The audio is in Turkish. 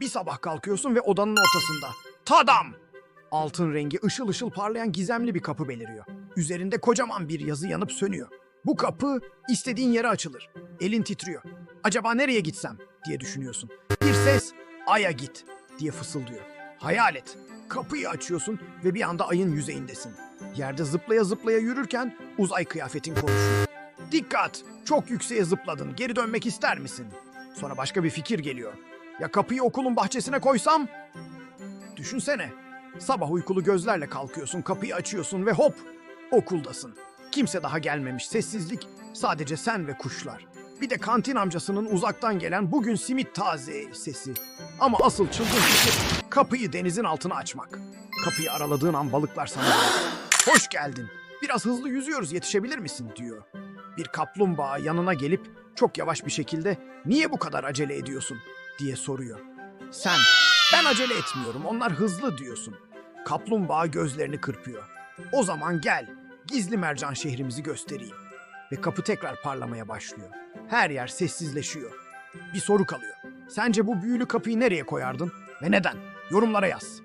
Bir sabah kalkıyorsun ve odanın ortasında. Tadam! Altın rengi ışıl ışıl parlayan gizemli bir kapı beliriyor. Üzerinde kocaman bir yazı yanıp sönüyor. Bu kapı istediğin yere açılır. Elin titriyor. Acaba nereye gitsem diye düşünüyorsun. Bir ses Ay'a git diye fısıldıyor. Hayal et. Kapıyı açıyorsun ve bir anda ayın yüzeyindesin. Yerde zıplaya zıplaya yürürken uzay kıyafetin konuşuyor. Dikkat! Çok yükseğe zıpladın. Geri dönmek ister misin? Sonra başka bir fikir geliyor. Ya kapıyı okulun bahçesine koysam? Düşünsene. Sabah uykulu gözlerle kalkıyorsun, kapıyı açıyorsun ve hop! Okuldasın. Kimse daha gelmemiş, sessizlik. Sadece sen ve kuşlar. Bir de kantin amcasının uzaktan gelen bugün simit taze sesi. Ama asıl çılgın fikir kapıyı denizin altına açmak. Kapıyı araladığın an balıklar sana. Hoş geldin. Biraz hızlı yüzüyoruz yetişebilir misin diyor. Bir kaplumbağa yanına gelip çok yavaş bir şekilde niye bu kadar acele ediyorsun diye soruyor. Sen ben acele etmiyorum onlar hızlı diyorsun. Kaplumbağa gözlerini kırpıyor. O zaman gel gizli mercan şehrimizi göstereyim. Ve kapı tekrar parlamaya başlıyor. Her yer sessizleşiyor. Bir soru kalıyor. Sence bu büyülü kapıyı nereye koyardın ve neden? Yorumlara yaz.